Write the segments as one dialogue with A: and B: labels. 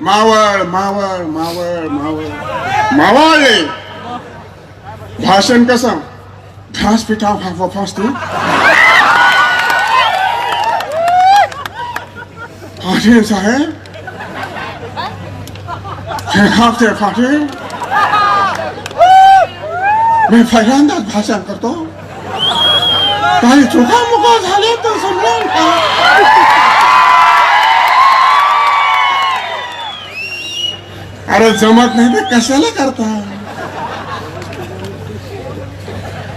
A: मावळ मावळ मावळ मावळ. मावळले भाषण कसं? घास पिठा फाफा फासतो फाटे साहेब हे फाटे. मी पहिल्यांदाच भाषण करतो. काही चुका मुका झाले तर समजून अरे जमत नाही तर कशाला करता?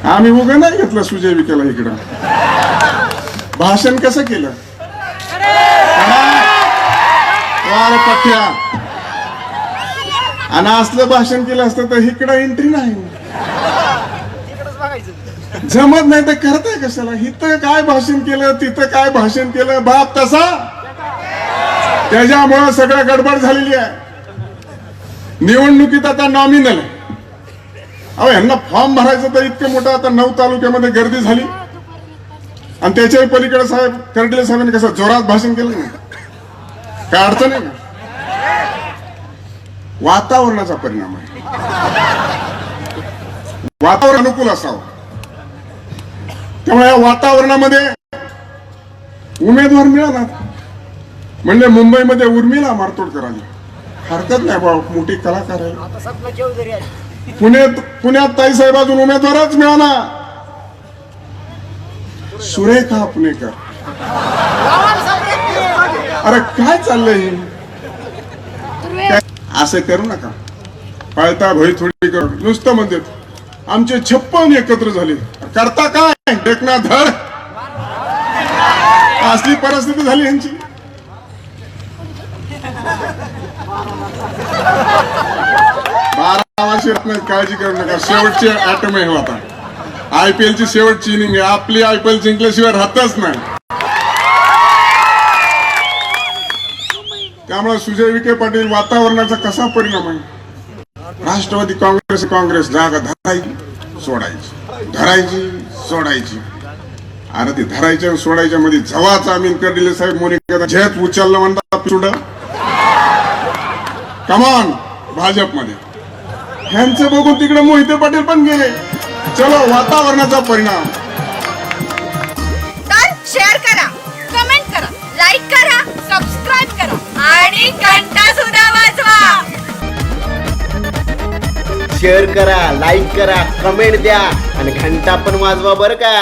A: आम्ही उगा नाही घेतलं सुजय विकेला इकडं. भाषण कसं केलं? पठ्या. आणि असलं भाषण केलं असतं तर इकडं एंट्री नाही. जमत नाही तर करताय कशाला? इथं काय भाषण केलं तिथं काय भाषण केलं बाप तसा? त्याच्यामुळं सगळं गडबड झालेली आहे. निवडणुकीत आता नॉमिनल अहो यांना फॉर्म भरायचं तर इतकं मोठं आता नऊ तालुक्यामध्ये गर्दी झाली. आणि त्याच्याही पलीकडे साहेब कर्डिले साहेबांनी कसं जोरात भाषण केलं ना काय अडचण आहे? ना वातावरणाचा परिणाम आहे. वातावरण अनुकूल असावं. त्यामुळे या वातावरणामध्ये उमेदवार मिळाला. म्हणजे मुंबईमध्ये उर्मिला मारतोड करायला हरकत नाही बाबा मोठी कलाकार आहे.
B: आता सपना चौधरी आली
A: पुण्यात पुण्यात ताईसाहेब अजून उमेदवारच मिळाला. सुरेखा पुणेकर. अरे काय चाललंय हे? काय- असं करू नका. पळता भई थोडी करू. नुसतं म्हणतात आमचे छप्पन एकत्र झाले. करता काय? टेकना धड असली परिस्थिती झाली यांची. बारा वर्ष काळजी करू नका. हो शेवटची ऍटम आहे आता. आय पी एलची शेवटची इनिंग आहे. आपली आय पी एल जिंकल्याशिवाय राहतच नाही. त्यामुळे सुजय विखे पाटील वातावरणाचा कसा परिणाम आहे? राष्ट्रवादी काँग्रेस काँग्रेस जागा धरायची सोडायची. धरायची सोडायची. अरे ते धरायच्या सोडायच्या मध्ये जवाचा आम्ही करडिले साहेब मोनिका झेत उचललं म्हणतात पिवड कमान भाजपमध्ये. ह्यांचं बघून तिकडे मोहिते पाटील पण गेले. चलो वातावरणाचा परिणाम.
C: तर शेअर करा कमेंट करा लाईक करा सबस्क्राईब करा आणि घंटा सुद्धा वाजवा.
D: शेअर करा लाईक करा कमेंट द्या आणि घंटा पण वाजवा बरं का?